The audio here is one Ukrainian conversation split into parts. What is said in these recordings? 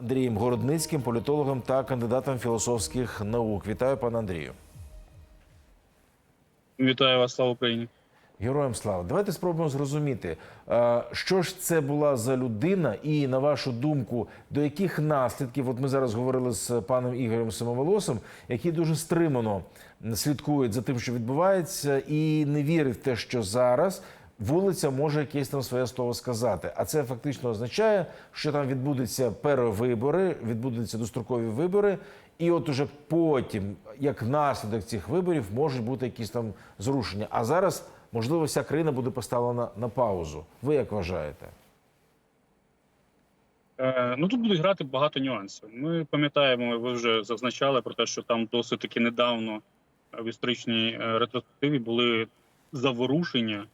Андрієм Городницьким, політологом та кандидатом філософських наук. Вітаю, пане Андрію. Вітаю вас, слава Україні. Героям слава. Давайте спробуємо зрозуміти, що ж це була за людина, і на вашу думку, до яких наслідків, от ми зараз говорили з паном Ігорем Самоволосом, який дуже стримано слідкує за тим, що відбувається, і не вірить в те, що зараз вулиця може якесь там своє слово сказати. А це фактично означає, що там відбудуться перевибори, відбудуться дострокові вибори. І от уже потім, як наслідок цих виборів, можуть бути якісь там зрушення. А зараз, можливо, вся країна буде поставлена на паузу. Ви як вважаєте? Е, ну тут будуть грати багато нюансів. Ми пам'ятаємо, ви вже зазначали про те, що там досить таки недавно в історичній е, ретроспективі були заворушення,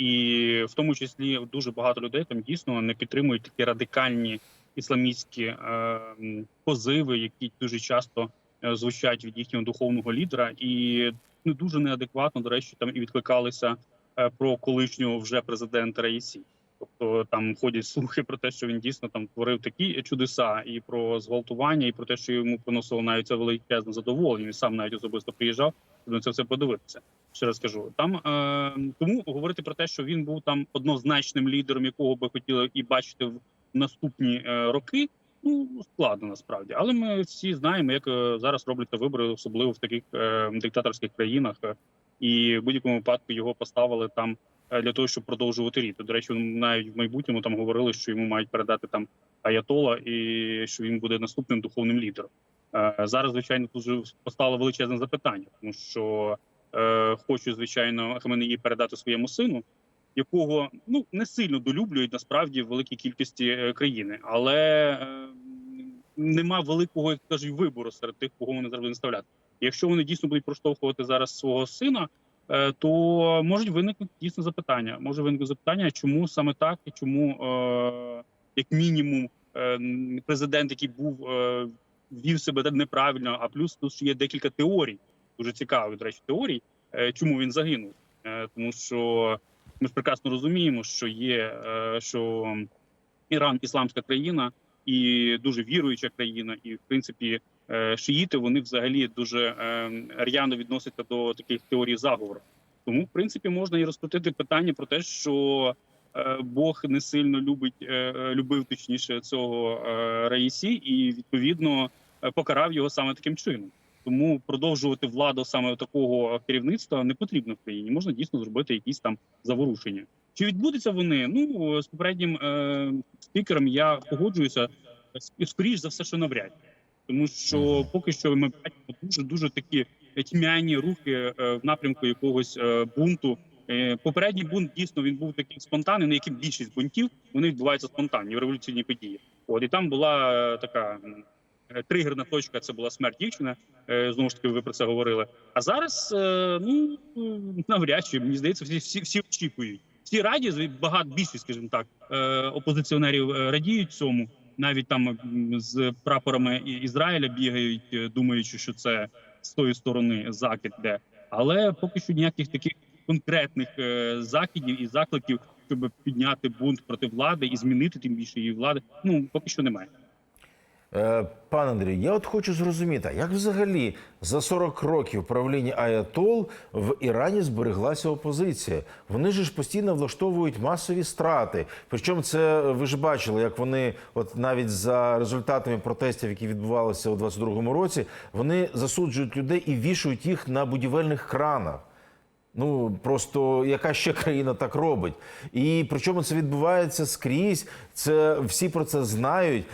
і в тому числі дуже багато людей там дійсно не підтримують такі радикальні ісламістські е, позиви, які дуже часто е, звучать від їхнього духовного лідера, і ну дуже неадекватно, до речі, там і відкликалися е, про колишнього вже президента Раїсі. Тобто там ходять слухи про те, що він дійсно там творив такі чудеса, і про зґвалтування, і про те, що йому приносило навіть це величезне задоволення. Він сам навіть особисто приїжджав, щоб на це все подивитися. Ще раз кажу, там е, тому говорити про те, що він був там однозначним лідером, якого би хотіли і бачити в наступні е, роки. Ну складно насправді, але ми всі знаємо, як е, зараз робляться вибори, особливо в таких е, диктаторських країнах, е, і в будь-якому випадку його поставили там для того, щоб продовжувати рід. До речі, навіть в майбутньому там говорили, що йому мають передати там аятола, і що він буде наступним духовним лідером. Е, Зараз, звичайно, тут постало величезне запитання, тому що е, хочу, звичайно, Хаменеї передати своєму сину, якого ну не сильно долюблюють насправді в великій кількості е, країни, але е, нема великого, як кажуть, вибору серед тих, кого вони зараз будуть ставляти. Якщо вони дійсно будуть проштовхувати зараз свого сина, е, то можуть виникнути дійсно запитання. Може виникнути запитання, чому саме так, і чому, е, як мінімум, е, президент, який був е, вів себе неправильно, а плюс тут є декілька теорій, дуже цікавих, до речі, теорій, е, чому він загинув. Е, тому що ми ж прекрасно розуміємо, що є е, що Іран ісламська країна і дуже віруюча країна, і в принципі е, шиїти вони взагалі дуже е, р'яно відносяться до таких теорій заговору. Тому, в принципі, можна і розкрутити питання про те, що е, Бог не сильно любить, е, е, любив точніше цього е, Раїсі, і відповідно е, покарав його саме таким чином. Тому продовжувати владу саме такого керівництва не потрібно в країні. Можна дійсно зробити якісь там заворушення. Чи відбудуться вони? Ну з попереднім е, спікером я погоджуюся скоріш за все, що навряд, тому що поки що ми бачимо дуже дуже такі тьмяні рухи е, в напрямку якогось е, бунту. Е, Попередній бунт дійсно він був такий спонтанний, на яким більшість бунтів вони відбуваються спонтанні в революційні події. От і там була така тригерна точка. Це була смерть дівчини. Знову ж таки, ви про це говорили. А зараз ну навряд чи мені здається, всі всі, всі очікують. Всі раді багато більшість, скажімо так, опозиціонерів радіють цьому. Навіть там з прапорами Ізраїля бігають, е, думаючи, що це з тої сторони закид де. Але поки що ніяких таких конкретних е, закидів і закликів, щоб підняти бунт проти влади і змінити тим більше її влади. Ну поки що немає. Е, Пан Андрій, я от хочу зрозуміти, як взагалі за 40 років правління Аятол в Ірані збереглася опозиція? Вони ж постійно влаштовують масові страти. Причому це ви ж бачили, як вони, от навіть за результатами протестів, які відбувалися у 22-му році, вони засуджують людей і вішають їх на будівельних кранах. Ну просто яка ще країна так робить? І причому це відбувається скрізь. Це всі про це знають,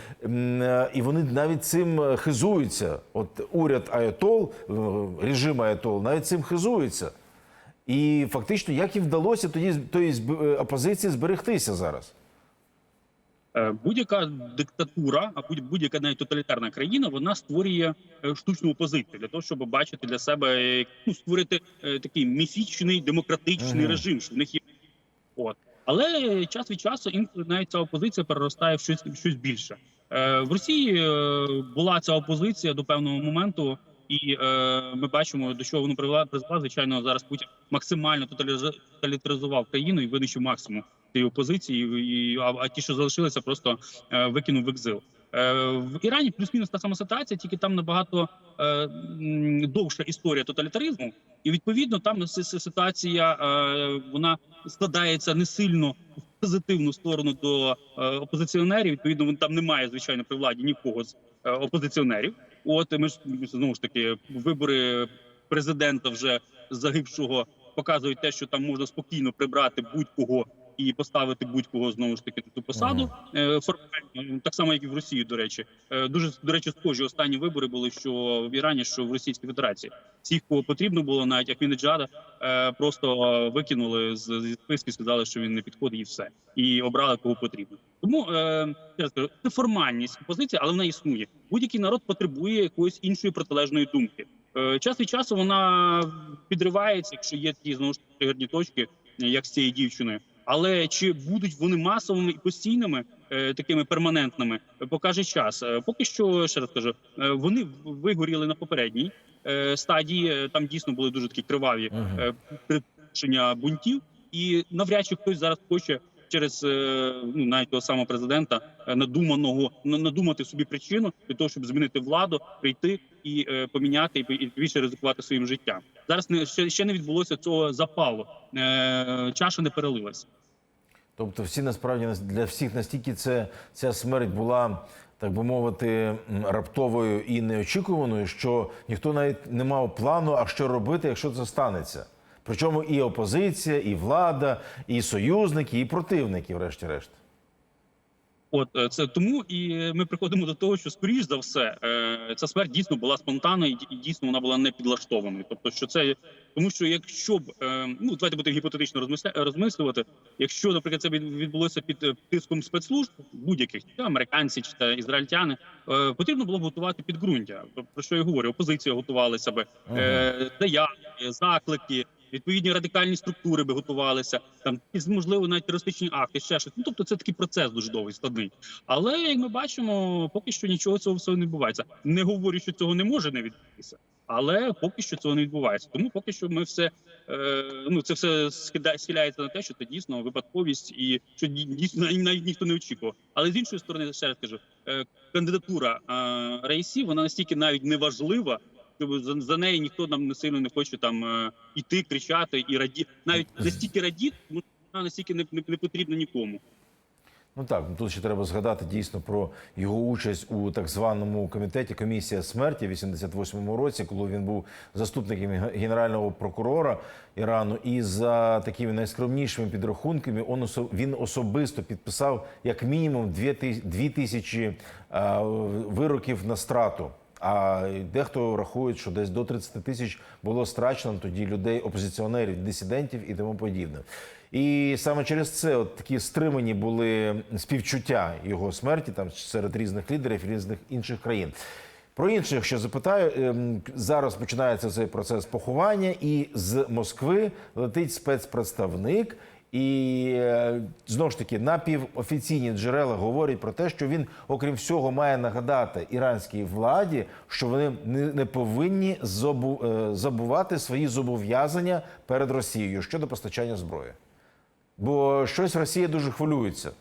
і вони навіть цим хизуються. От уряд Аятол, е, режим Аятол, навіть цим хизується. І фактично, як і вдалося тоді тої е, опозиції зберегтися зараз? Е, Будь-яка диктатура, а будь- будь-яка навіть тоталітарна країна, вона створює е, штучну опозицію для того, щоб бачити для себе е, ну, створити такий міфічний демократичний Мгм. режим. Що в них є от. Але час від часу інколи навіть ця опозиція переростає в щось в щось більше. В Росії була ця опозиція до певного моменту, і ми бачимо, до чого воно привела призвела. Звичайно, зараз Путін максимально тоталітаризував країну і винищив максимум цієї опозиції, і, а, а ті, що залишилися, просто е, викинув в екзил. Е, В Ірані плюс-мінус та сама ситуація, тільки там набагато е, довша історія тоталітаризму, і відповідно там ситуація е, вона складається не сильно в позитивну сторону до е, опозиціонерів. Відповідно, вон там немає звичайно при владі нікого з е, опозиціонерів. От ми ж знову ж таки вибори президента вже загибшого показують те, що там можна спокійно прибрати будь-кого і поставити будь-кого знову ж таки на цю посаду. Е, формально, так само, як і в Росії, до речі, Е, дуже до речі, схожі останні вибори були що в Ірані, що в Російській Федерації. Всіх, кого потрібно було, навіть Ахмінеджада, е, просто викинули з зі списки, сказали, що він не підходить, і все, і обрали кого потрібно. Тому е, ще раз кажу, це формальність позиція, але вона існує. Будь-який народ потребує якоїсь іншої протилежної думки. Час від часу вона підривається, якщо є ті знову ж тригерні точки, як з цією дівчиною. Але чи будуть вони масовими і постійними, е, такими перманентними, покаже час. Е, Поки що ще раз кажу, е, вони вигоріли на попередній стадії. Там дійсно були дуже такі криваві uh -huh. припущення бунтів, і навряд чи хтось зараз хоче через е, ну навіть того самого президента е, надуманого на- надумати собі причину для того, щоб змінити владу, прийти і е, поміняти і більше ризикувати своїм життям. Зараз не ще, ще не відбулося цього запалу. Чаша не перелилася. Тобто, всі насправді нас- для всіх настільки це ця смерть була, так би мовити, раптовою і неочікуваною, що ніхто навіть не мав плану, а що робити, якщо це станеться. Причому і опозиція, і влада, і союзники, і противники, врешті-решт. От е, це тому і ми приходимо до того, що скоріш за все е, ця смерть дійсно була спонтанна і дійсно вона була не підлаштованою. Тобто, що це тому, що якщо б е, ну давайте будемо гіпотетично розмислювати, якщо, наприклад, це відбулося під тиском спецслужб будь-яких чи американці чи та ізраїльтяни, потрібно було б готувати підґрунтя. Про що я говорю? Опозиція готувалася би заяви, заклики. Відповідні радикальні структури би готувалися, там можливо навіть терористичні акти, ще щось. Ну тобто, це такий процес дуже довгий, складний. Але як ми бачимо, поки що нічого цього всього не відбувається. Не говорю, що цього не може не відбутися, але поки що цього не відбувається. Тому поки що ми все е, ну це все схиляється на те, що це дійсно випадковість, і що ді- дійсно навіть- ніхто не очікував. Але з іншої сторони, ще раз кажу, е, кандидатура е, Раїсі, вона настільки навіть не важлива. Щоб за, за неї ніхто нам не сильно не хоче там е, іти, кричати і раді навіть настільки радіти, тому вона настільки не, не, не потрібна нікому. Ну так, ну тут ще треба згадати дійсно про його участь у так званому комітеті Комісія смерті в 88-му році, коли він був заступником генерального прокурора Ірану. І за такими найскромнішими підрахунками он він особисто підписав як мінімум дві ти- дві тисячі вироків на страту. А дехто рахує, що десь до 30 тисяч було страчено тоді людей, опозиціонерів, дисидентів і тому подібне. І саме через це от такі стримані були співчуття його смерті там серед різних лідерів різних інших країн. Про інших ще запитаю. Ем, Зараз починається цей процес поховання, і з Москви летить спецпредставник. І е, знову ж таки напівофіційні джерела говорять про те, що він, окрім всього, має нагадати іранській владі, що вони не, повинні е, забувати свої зобов'язання перед Росією щодо постачання зброї. Бо щось Росія дуже хвилюється.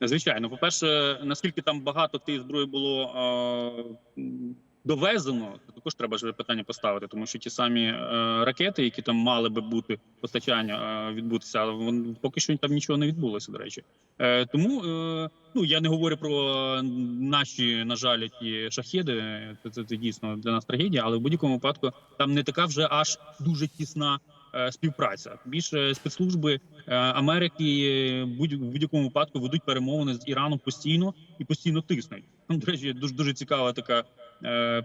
Звичайно, по-перше, наскільки там багато тієї зброї було е, м, довезено, то також треба ж питання поставити, тому що ті самі е, ракети, які там мали би бути постачання е, відбутися, але вон, поки що там нічого не відбулося. До речі, е, тому е, ну я не говорю про наші, на жаль, ті шахеди. Це, це, це дійсно для нас трагедія, але в будь-якому випадку там не така вже аж дуже тісна е, співпраця. Більше спецслужби е, Америки будь-якому випадку ведуть перемовини з Іраном постійно і постійно тиснуть. Там, до речі, дуже дуже цікава така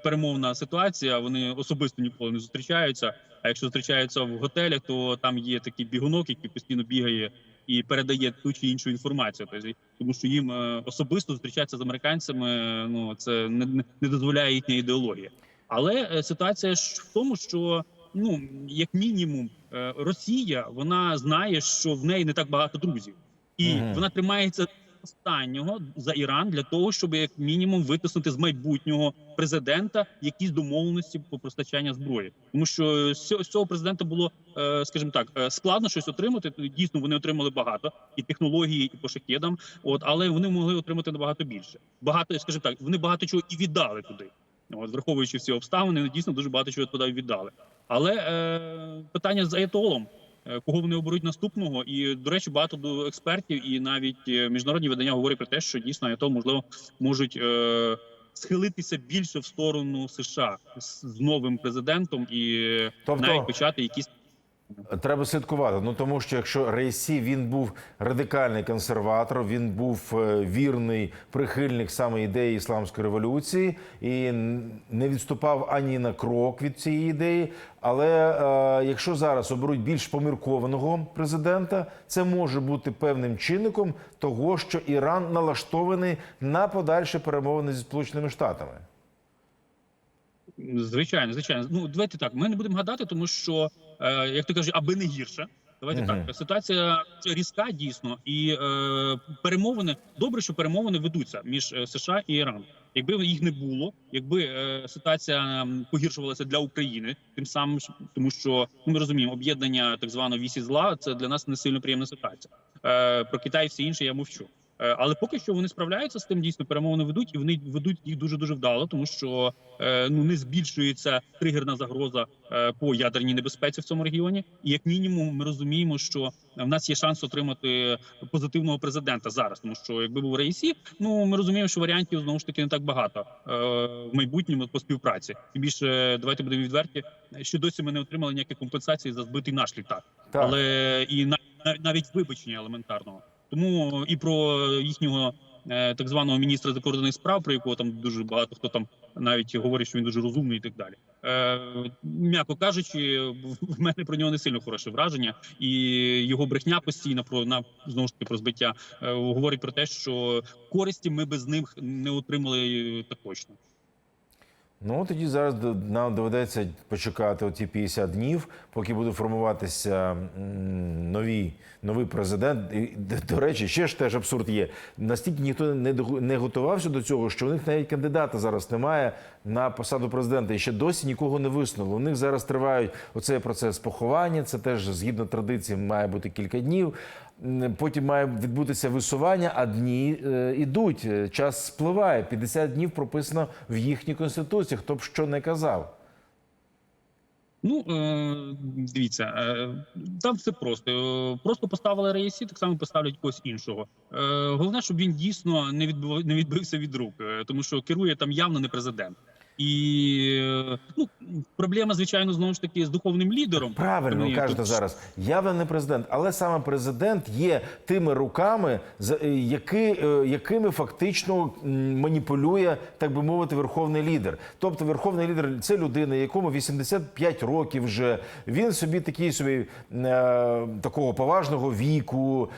перемовна ситуація. Вони особисто ніколи не зустрічаються. А якщо зустрічаються в готелях, то там є такий бігунок, який постійно бігає і передає ту чи іншу інформацію. Тобто, тому що їм е, особисто зустрічатися з американцями. е, Ну це не, не- дозволяє їхня ідеологія. Але е, ситуація ж в тому, що ну як мінімум е, Росія вона знає, що в неї не так багато друзів, і Мгм. вона тримається останнього за Іран для того, щоб як мінімум витиснути з майбутнього президента якісь домовленості по постачання зброї, тому що з цього- президента було, е, скажімо так, е, складно щось отримати. Дійсно, вони отримали багато і технології, і по шахедам. От але вони могли отримати набагато більше. Багато, скажімо так, вони багато чого і віддали туди. От, враховуючи всі обставини, дійсно дуже багато чого туди віддали. Але е, питання з Аятолом, кого вони оберуть наступного, і до речі, багато до експертів, і навіть е, міжнародні видання говорять про те, що дійсно Аятол, можливо, можуть е, схилитися більше в сторону США з новим президентом і Тобто- навіть почати якісь Треба слідкувати. Ну тому що якщо Рейсі він був радикальний консерватор, він був е, вірний прихильник саме ідеї ісламської революції і не відступав ані на крок від цієї ідеї. Але е, якщо зараз оберуть більш поміркованого президента, це може бути певним чинником того, що Іран налаштований на подальші перемовини зі Сполученими Штатами. Звичайно, звичайно. Ну давайте так. Ми не будемо гадати, тому що як ти кажеш, аби не гірше. Давайте Мгм. так. Ситуація різка дійсно, і е, перемовини добре, що перемовини ведуться між е, США і Іраном. Якби їх не було, якби е, ситуація погіршувалася для України, тим самим тому що ну, ми розуміємо, об'єднання так званого вісі зла це для нас не сильно приємна ситуація. Е, про Китай і все інше я мовчу. Е, Але поки що вони справляються з тим, дійсно перемовини ведуть, і вони ведуть їх дуже дуже вдало, тому що е, ну не збільшується тригерна загроза е, по ядерній небезпеці в цьому регіоні. І як мінімум, ми розуміємо, що в нас є шанс отримати позитивного президента зараз, тому що якби був Рейсі, ну ми розуміємо, що варіантів знову ж таки не так багато в майбутньому по співпраці. Тим більше давайте будемо відверті, що досі ми не отримали ніяких компенсацій за збитий наш літак, Так. але і на- на- навіть вибачення елементарного. Тому і про їхнього е, так званого міністра закордонних справ, про якого там дуже багато хто там навіть говорить, що він дуже розумний і так далі. Е, м'яко кажучи, в- мене про нього не сильно хороше враження, і його брехня постійна про на знову ж таки про збиття е, говорить про те, що користі ми без них не отримали так точно. Ну тоді зараз нам доведеться почекати оті 50 днів, поки буде формуватися м, новий, президент. І, до речі, ще ж теж абсурд є. Настільки ніхто не не готувався до цього, що у них навіть кандидата зараз немає на посаду президента. І ще досі нікого не висунули. У них зараз тривають оцей процес поховання. Це теж згідно традиції має бути кілька днів. Потім має відбутися висування, а дні е, ідуть. Е, Час спливає. 50 днів прописано в їхній конституції. Хто б що не казав. Ну е, дивіться, е, там все просто. Просто поставили рейсі, так само поставлять когось іншого. Головне, щоб він дійсно не відбив, не відбився від рук, тому що керує там явно не президент. І е, ну проблема, звичайно, знову ж таки з духовним лідером. Правильно Вони кажете тут- зараз. Явно не президент, але саме президент є тими руками, за- е, які, е, якими фактично маніпулює, так би мовити, верховний лідер. Тобто, верховний лідер це людина, якому 85 років вже. Він собі такий собі такого поважного віку.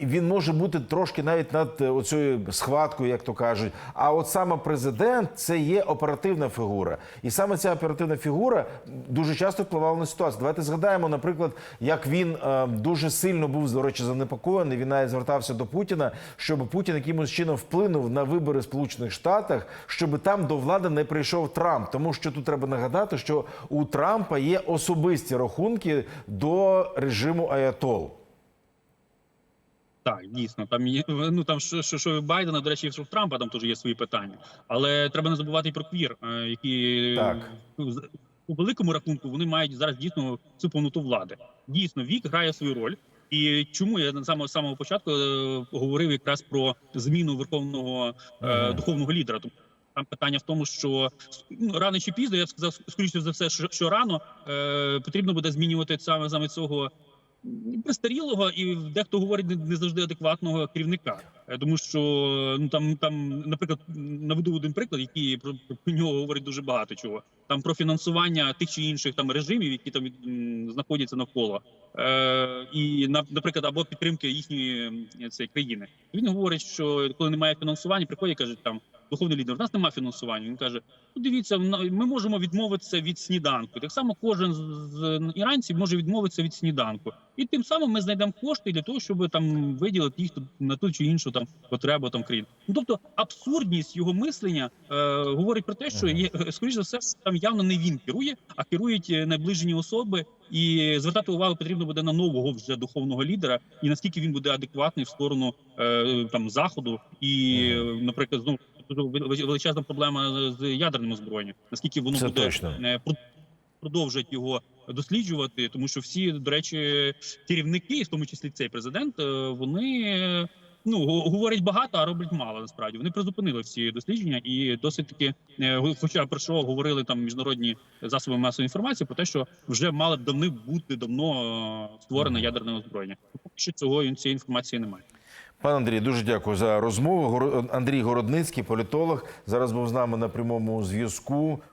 Він може бути трошки навіть над оцею схваткою, як то кажуть. А от саме президент це є оперативна фігура. І саме ця оперативна фігура дуже часто впливала на ситуацію. Давайте згадаємо, наприклад, як він е, дуже сильно був до речі занепокоєний. Він навіть звертався до Путіна, щоб Путін якимось чином вплинув на вибори Сполучених Штатах, щоб там до влади не прийшов Трамп. Тому що тут треба нагадати, що у Трампа є особисті рахунки до режиму Аятол. Так, дійсно, там є ну там що, що, що Байдена, до речі, що в Трампа там теж є свої питання. Але треба не забувати і про квір, е, які Так. ну, у великому рахунку вони мають зараз дійсно цю повноту влади. Дійсно, вік грає свою роль. І чому я на самого самого початку е, говорив якраз про зміну верховного е, духовного лідера. Тому там питання в тому, що ну, рано чи пізно я б сказав, скоріше за все, що, що рано е, потрібно буде змінювати саме саме цього престарілого і дехто говорить не, завжди адекватного керівника. Е, Тому що ну там, там, наприклад, наведу один приклад, який про, про нього говорить дуже багато чого. Там про фінансування тих чи інших там режимів, які там знаходяться навколо, е, і на- наприклад, або підтримки їхньої цієї країни. Він говорить, що коли немає фінансування, приходять кажуть там. Духовний лідер, у нас немає фінансування. Він каже: ну дивіться, ми можемо відмовитися від сніданку. Так само кожен з, іранців може відмовитися від сніданку, і тим самим ми знайдемо кошти для того, щоб там виділити їх на ту чи іншу там потребу там країн. Ну тобто абсурдність його мислення е, говорить про те, що є скоріш за все там явно не він керує, а керують е, найближені особи. І звертати увагу потрібно буде на нового вже духовного лідера, і наскільки він буде адекватний в сторону е, там заходу, і, наприклад, знову величезна проблема з ядерним озброєнням. Наскільки воно Це буде точно. е, продовжать його досліджувати, тому що всі, до речі, керівники, в тому числі цей президент, е, вони ну го- говорять багато, а роблять мало. Насправді вони призупинили всі дослідження і досить таки, е, хоча про що говорили там міжнародні засоби масової інформації, про те, що вже мали б давни бути давно е, створене ядерне озброєння. Поки що цього цієї інформації немає. Пан Андрій, дуже дякую за розмову. Андрій Городницький, політолог, зараз був з нами на прямому зв'язку.